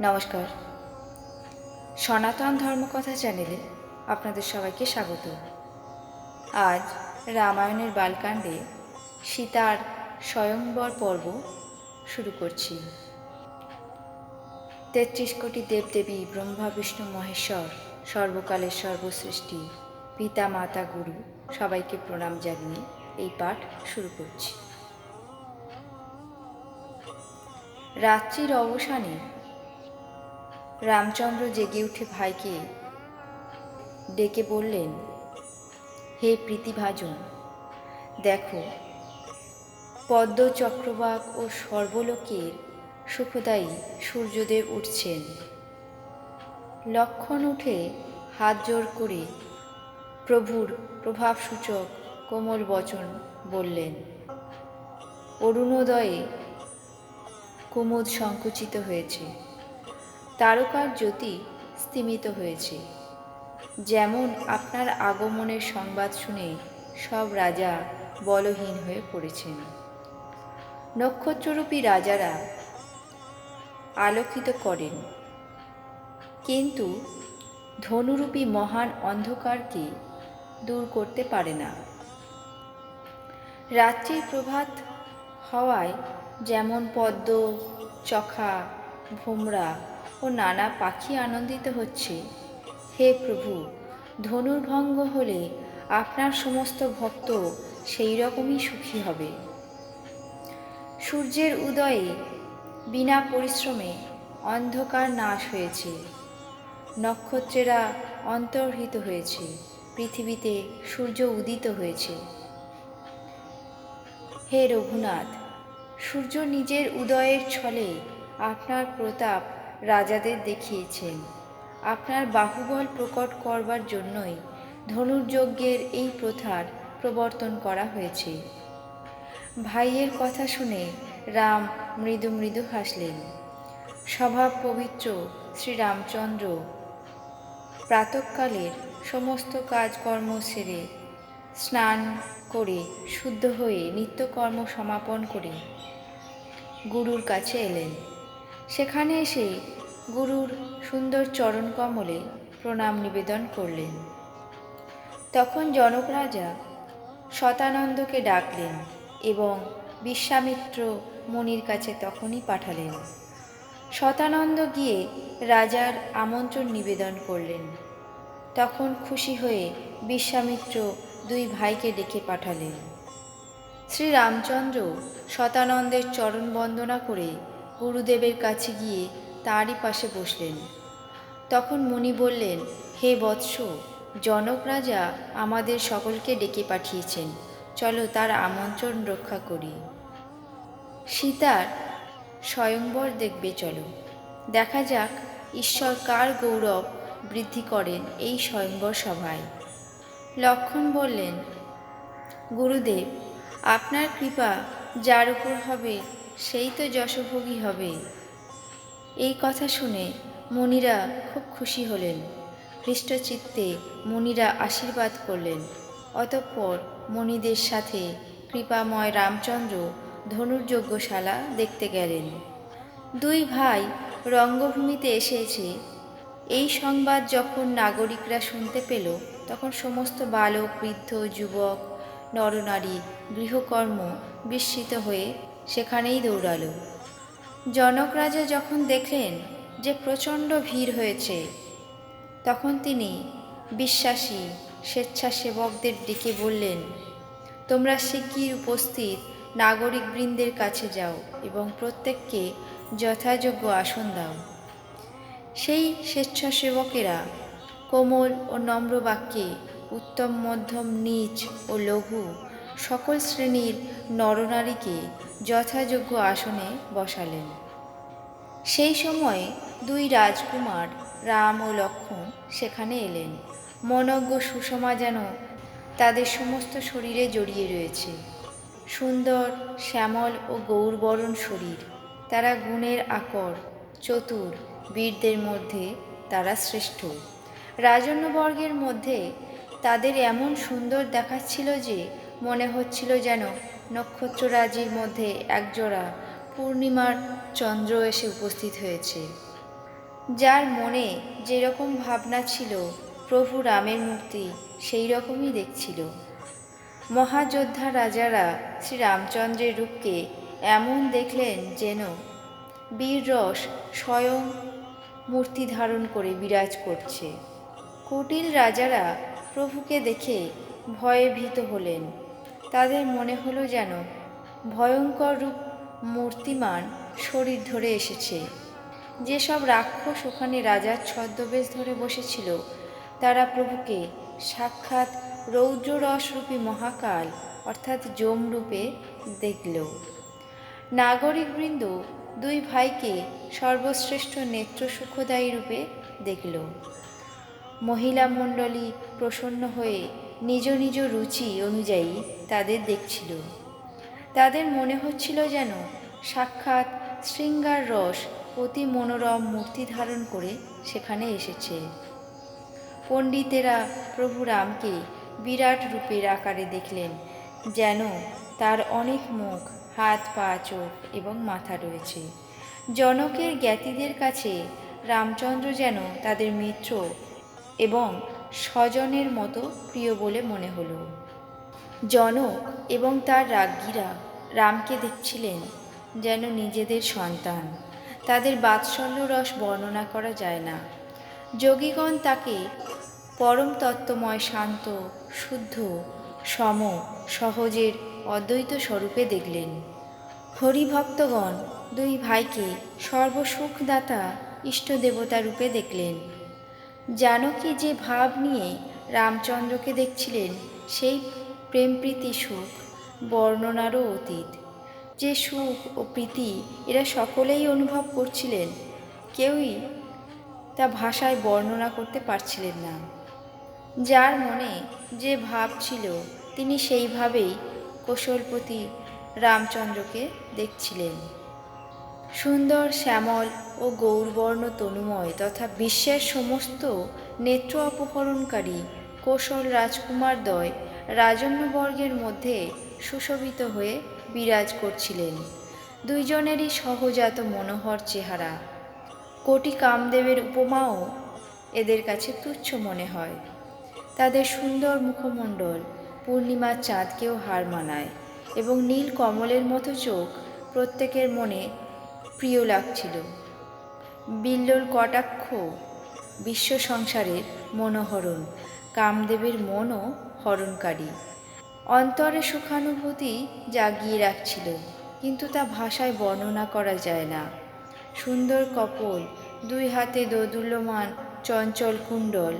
নমস্কার। সনাতন ধর্মকথা চ্যানেলে আপনাদের সবাইকে স্বাগত। আজ রামায়ণের বালকাণ্ডে সীতার স্বয়ংবর পর্ব শুরু করছি। তেত্রিশ কোটি দেবদেবী ব্রহ্মা, বিষ্ণু, মহেশ্বর, সর্বকালের সর্বসৃষ্টি, পিতা, মাতা, গুরু, সবাইকে প্রণাম জানিয়ে এই পাঠ শুরু করছি। রাত্রির অবসানে রামচন্দ্র জেগে উঠে ভাইকে ডেকে বললেন, হে প্রীতিভাজন, দেখো পদ্ম চক্রবাক ও সর্বলোকের সুখদায়ী সূর্যদেব উঠছেন। লক্ষণ উঠে হাত জোর করে প্রভুর প্রভাবসূচক কোমল বচন বললেন, অরুণোদয়ে কুমুদ সংকুচিত হয়েছে। তারকার জ্যোতি স্তিমিত হয়েছে। যেমন আপনার আগমনের সংবাদ শুনে সব রাজা বলহীন হয়ে পড়েছেন। নক্ষত্ররূপী রাজারা আলোকিত করেন। কিন্তু ধনুরূপী মহান অন্ধকারকে দূর করতে পারে না। রাত্রির প্রভাত হওয়ায় যেমন পদ্ম, চখা, ভোমরা ও নানা পাখি আনন্দিত হচ্ছে। হে প্রভু, ধনুর্ভঙ্গ হলে আপনার সমস্ত ভক্ত সেই রকমই সুখী হবে। সূর্যের উদয়ে বিনা পরিশ্রমে অন্ধকার নাশ হয়েছে। নক্ষত্রেরা অন্তর্হিত হয়েছে। পৃথিবীতে সূর্য উদিত হয়েছে। হে রঘুনাথ, সূর্য নিজের উদয়ের ছলে আপনার প্রতাপ রাজাদের দেখিয়েছেন। আপনার বাহুবল প্রকট করবার জন্যই ধনুর্যজ্ঞের এই প্রথার প্রবর্তন করা হয়েছে। ভাইয়ের কথা শুনে রাম মৃদু মৃদু হাসলেন। স্বভাব পবিত্র শ্রীরামচন্দ্র। প্রাতকালের সমস্ত কাজকর্ম সেরে স্নান করে শুদ্ধ হয়ে নিত্যকর্ম সমাপন করে গুরুর কাছে এলেন। সেখানে এসে গুরুর সুন্দর চরণ কমলে প্রণাম নিবেদন করলেন। তখন জনক রাজা শতানন্দকে ডাকলেন এবং বিশ্বামিত্র মুনির কাছে তখনই পাঠালেন। শতানন্দ গিয়ে রাজার আমন্ত্রণ নিবেদন করলেন। তখন খুশি হয়ে বিশ্বামিত্র দুই ভাইকে ডেকে পাঠালেন। শ্রীরামচন্দ্র শতানন্দের চরণ বন্দনা করে গুরুদেবের কাছে গিয়ে তারই পাশে বসলেন। তখন মুনি বললেন, হে বৎস, জনক রাজা আমাদের সকলকে ডেকে পাঠিয়েছেন। চলো তার আমন্ত্রণ রক্ষা করি। সীতার স্বয়ংবর দেখবে, চলো। দেখা যাক, ঈশ্বর কার গৌরব বৃদ্ধি করেন এই স্বয়ংবর সভায়। লক্ষণ বললেন, গুরুদেব, আপনার কৃপা যার উপর হবে সেই তো যশভোগী হবে এই কথা শুনে মুনিরা খুব খুশি হলেন। হৃষ্টচিত্তে মুনিরা আশীর্বাদ করলেন। অতঃপর মণিদের সাথে কৃপাময় রামচন্দ্র ধনুর্যজ্ঞশালা দেখতে গেলেন। দুই ভাই রঙ্গভূমিতে এসেছে। এই সংবাদ যখন নাগরিকরা শুনতে পেল, তখন সমস্ত বালক, বৃদ্ধ, যুবক, নরনারী, গৃহকর্ম বিস্মিত হয়ে সেখানেই দৌড়ালো। জনক রাজা যখন দেখলেন যে প্রচণ্ড ভিড় হয়েছে, তখন তিনি বিশ্বাসী, স্বেচ্ছাসেবকদের ডেকে বললেন, তোমরা শিগগির উপস্থিত নাগরিকবৃন্দের কাছে যাও এবং প্রত্যেককে যথাযোগ্য আসন দাও। সেই স্বেচ্ছাসেবকেরা কোমল ও নম্র বাক্যে উত্তম, মধ্যম, নীচ ও লঘু সকল শ্রেণির নরনারীকে যথাযোগ্য আসনে বসালেন। সেই সময়ে দুই রাজকুমার, রাম ও লক্ষ্মণ সেখানে এলেন। মনজ্ঞ সুষমা যেন তাদের সমস্ত শরীরে জড়িয়ে রয়েছে। সুন্দর, শ্যামল ও গৌরবরণ শরীর। তারা গুণের আকর, চতুর, বীরদের মধ্যে তারা শ্রেষ্ঠ। রাজন্যবর্গের মধ্যে তাদের এমন সুন্দর দেখাচ্ছিল যে মনে হচ্ছিল যেন নক্ষত্ররাজির মধ্যে একজোড়া পূর্ণিমার চন্দ্র এসে উপস্থিত হয়েছে। যার মনে যেরকম ভাবনা ছিল, প্রভু রামের মূর্তি সেই রকমই দেখছিল। মহাযোদ্ধা রাজারা শ্রীরামচন্দ্রের রূপকে এমন দেখলেন যেন বীররস স্বয়ং মূর্তি ধারণ করে বিরাজ করছে। কুটিল রাজারা প্রভুকে দেখে ভয়ে ভীত হলেন। তাদের মনে হলো যেন ভয়ঙ্কর রূপ মূর্তিমান শরীর ধরে এসেছে। যেসব রাক্ষস ওখানে রাজার ছদ্মবেশ ধরে বসেছিল, তারা প্রভুকে সাক্ষাৎ রৌদ্ররসরূপী মহাকাল অর্থাৎ যমরূপে দেখল। নাগরিকবৃন্দ দুই ভাইকে সর্বশ্রেষ্ঠ নেত্র সুখদায়ী রূপে দেখল। মহিলা মণ্ডলী প্রসন্ন হয়ে নিজ নিজ রুচি অনুযায়ী তাদের দেখছিল। তাদের মনে হচ্ছিল যেন সাক্ষাৎ শৃঙ্গার রস অতি মনোরম মূর্তি ধারণ করে সেখানে এসেছে। পণ্ডিতেরা প্রভু রামকে বিরাট রূপের আকারে দেখলেন, যেন তার অনেক মুখ, হাত, পা, চোখ এবং মাথা রয়েছে। জনকের জ্ঞাতিদের কাছে রামচন্দ্র যেন তাদের মিত্র এবং স্বজনের মতো প্রিয় বলে মনে হলো। জনক এবং তার রাজ্ঞীরা রামকে দেখছিলেন যেন নিজেদের সন্তান। তাদের বাৎসল্য রস বর্ণনা করা যায় না। যোগীগণ তাকে পরম তত্ত্বময় শান্ত, শুদ্ধ, সম, সহজের অদ্বৈত স্বরূপে দেখলেন। হরিভক্তগণ দুই ভাইকে সর্বসুখদাতা ইষ্ট দেবতা রূপে দেখলেন। জানকী যে ভাব নিয়ে রামচন্দ্রকে দেখছিলেন, সেই প্রেমপ্রীতি সুখ, বর্ণনারও অতীত। যে সুখ ও প্রীতি এরা সকলেই অনুভব করছিলেন, কেউই তা ভাষায় বর্ণনা করতে পারছিলেন না। যার মনে যে ভাব ছিল, তিনি সেইভাবেই কৌশলপতি রামচন্দ্রকে দেখছিলেন। সুন্দর, শ্যামল ও গৌরবর্ণ তনুময় তথা বিশ্বের সমস্ত নেত্র অপহরণকারী কৌশল রাজকুমারদ্বয় রাজন্যবর্গের মধ্যে সুশোভিত হয়ে বিরাজ করছিলেন। দুইজনেরই সহজাত মনোহর চেহারা। কোটি কামদেবের উপমাও এদের কাছে তুচ্ছ মনে হয়। তাদের সুন্দর মুখমণ্ডল পূর্ণিমার চাঁদকেও হার মানায় এবং নীল কমলের মতো চোখ প্রত্যেকের মনে প্রিয় লাগছিল। বিল্লর কটাক্ষ, বিশ্ব সংসারের মনোহরণ, কামদেবের মনও হরণকারী। অন্তরে সুখানুভূতি জাগিয়ে রাখছিল, কিন্তু তা ভাষায় বর্ণনা করা যায় না। সুন্দর কপল, দুই হাতে দোদুল্যমান চঞ্চল কুণ্ডল,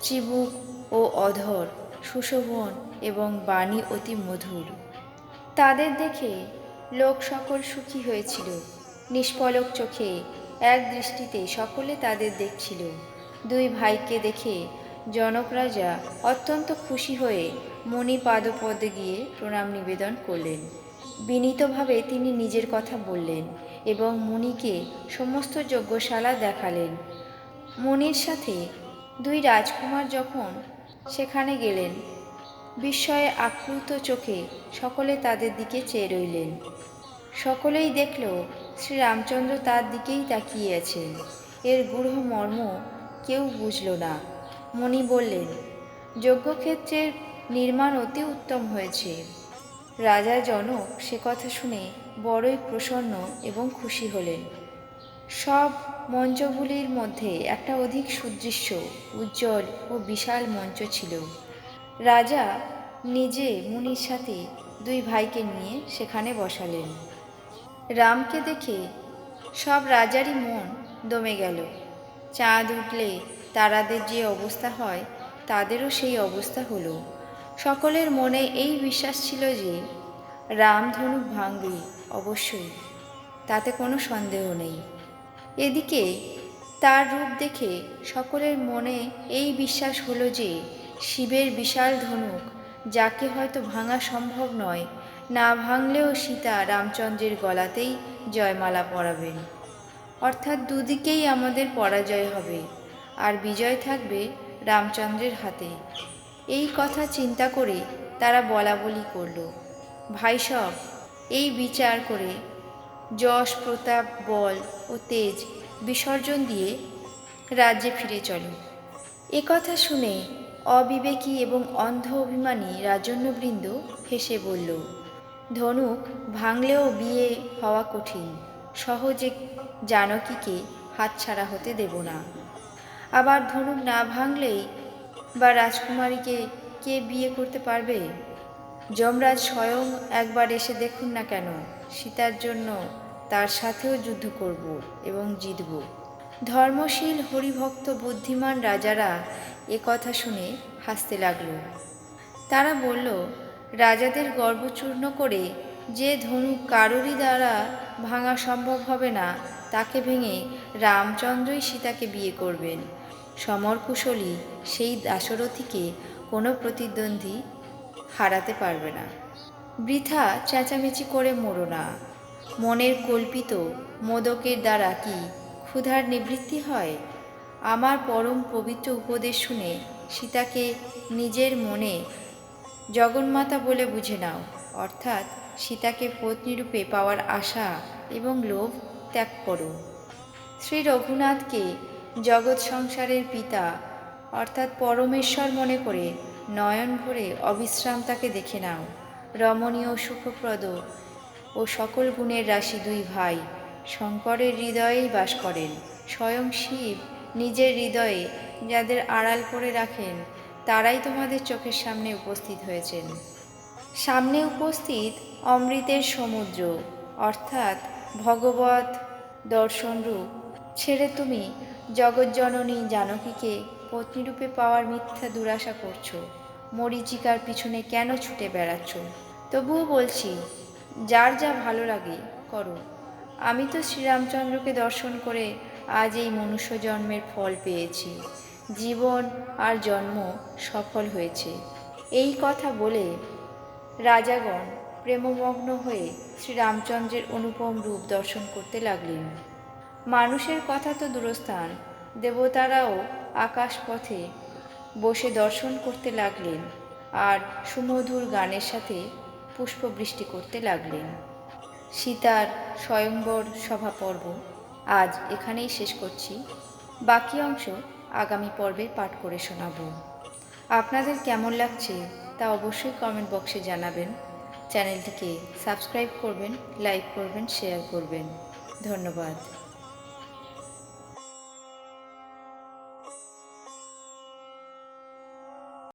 চিবুক ও অধর, সুশোভন এবং বাণী অতি মধুর। তাদের দেখে লোক সকল সুখী হয়েছিল। নিষ্পলক চোখে এক দৃষ্টিতে সকলে তাদের দেখছিল। দুই ভাইকে দেখে জনক রাজা অত্যন্ত খুশি হয়ে মণি পাদপদে গিয়ে প্রণাম নিবেদন করলেন। বিনীতভাবে তিনি নিজের কথা বললেন এবং মুনিকে সমস্ত যজ্ঞশালা দেখালেন। মুনির সাথে দুই রাজকুমার যখন সেখানে গেলেন, বিস্ময়ে আপ্লুত চোখে সকলে তাদের দিকে চেয়ে রইলেন। সকলেই দেখল শ্রী রামচন্দ্র তার দিকেই তাকিয়ে আছেন এর গূঢ় মর্ম কেউ বুঝল না। মণি বললেন, যজ্ঞক্ষেত্রের নির্মাণ অতি উত্তম হয়েছে। রাজা জনক সে কথা শুনে বড়ই প্রসন্ন এবং খুশি হলেন। সব মঞ্চগুলির মধ্যে একটা অধিক সুদৃশ্য, উজ্জ্বল ও বিশাল মঞ্চ ছিল। রাজা নিজে মুনির সাথে দুই ভাইকে নিয়ে সেখানে বসালেন। রামকে দেখে সব রাজারই মন দমে গেল। চাঁদ উঠলে তারাদের যে অবস্থা হয়, তাদেরও সেই অবস্থা হলো। সকলের মনে এই বিশ্বাস ছিল যে রাম ধনুক ভাঙবে অবশ্যই, তাতে কোনো সন্দেহ নেই। এদিকে তার রূপ দেখে সকলের মনে এই বিশ্বাস হলো যে, শিবের বিশাল ধনুক, যাকে হয়তো ভাঙা সম্ভব নয়, না ভাঙলেও সীতা রামচন্দ্রের গলাতেই জয়মালা পরাবেন। অর্থাৎ দুদিকেই আমাদের পরাজয় হবে। আর বিজয় থাকবে রামচন্দ্রের হাতে। এই কথা চিন্তা করে তারা বলা বলি করল। ভাই সব, এই বিচার করে যশ, প্রতাপ, বল ও তেজ বিসর্জন দিয়ে রাজ্যে ফিরে চলো। এ কথা শুনে অবিবেকী এবং অন্ধ অভিমানী রাজন্যবৃন্দ হেসে বলল, ধনুক ভাঙলেও বিয়ে হওয়া কঠিন। সহজে জানকীকে হাতছাড়া হতে দেব না। আবার ধনুক না ভাঙলেই বা রাজকুমারীকে কে বিয়ে করতে পারবে? যমরাজ স্বয়ং একবার এসে দেখুন না কেন, সীতার জন্য তার সাথেও যুদ্ধ করব এবং জিতব। ধর্মশীল, হরিভক্ত, বুদ্ধিমান রাজারা এ কথা শুনে হাসতে লাগল। তারা বলল, রাজাদের গর্বচূর্ণ করে যে ধনুক কারোরই দ্বারা ভাঙা সম্ভব হবে না, তাকে ভেঙে রামচন্দ্রই সীতাকে বিয়ে করবেন। সমরকুশলী সেই দাশরথীকে কোনো প্রতিদ্বন্দ্বী হারাতে পারবে না। বৃথা চেঁচামেচি করে মোড়ো না। মনের কল্পিত মোদকের দ্বারা কি ক্ষুধার নিবৃত্তি হয়? আমার পরম পবিত্র উপদেশ শুনে সীতাকে নিজের মনে জগন্মাতা বলে বুঝে নাও। অর্থাৎ সীতাকে পত্নীরূপে পাওয়ার আশা এবং লোভ ত্যাগ করো। শ্রী রঘুনাথকে জগৎ সংসারের পিতা, অর্থাৎ পরমেশ্বর মনে করে নয়ন ভরে অবিশ্রাম তাকে দেখে নাও। রমণীয় সুখপ্রদ ও সকল গুণের রাশি দুই ভাই শঙ্করের হৃদয়েই বাস করেন। স্বয়ং শিব নিজের হৃদয়ে যাদের আড়াল করে রাখেন, তারাই তোমাদের চোখের সামনে উপস্থিত হয়েছেন। সামনে উপস্থিত অমৃতের সমুদ্র, অর্থাৎ ভগবত দর্শনরূপ, ছেড়ে তুমি জগজ্জননী জানকীকে পত্নীরূপে পাওয়ার মিথ্যা দুরাশা করছ। মরিচিকার পিছনে কেন ছুটে বেড়াচ্ছ? তবুও বলছি, যার যা ভালো লাগে, করো। আমি তো শ্রীরামচন্দ্রকে দর্শন করে আজ এই মনুষ্য জন্মের ফল পেয়েছি। জীবন আর জন্ম সফল হয়েছে। এই কথা বলে রাজাগণ প্রেমমগ্ন হয়ে শ্রীরামচন্দ্রের অনুপম রূপ দর্শন করতে লাগলেন। মানুষের কথা তো দূরস্থান, দেবতারাও আকাশপথে বসে দর্শন করতে লাগলেন আর সুমধুর গানের সাথে পুষ্পবৃষ্টি করতে লাগলেন। সীতার স্বয়ংবর সভা পর্ব আজ এখানেই শেষ করছি। বাকি অংশ আগামী পর্বে পাঠ করে শোনাব। আপনাদের কেমন লাগছে তা অবশ্যই কমেন্ট বক্সে জানাবেন। চ্যানেলটিকে সাবস্ক্রাইব করবেন, লাইক করবেন, শেয়ার করবেন। ধন্যবাদ।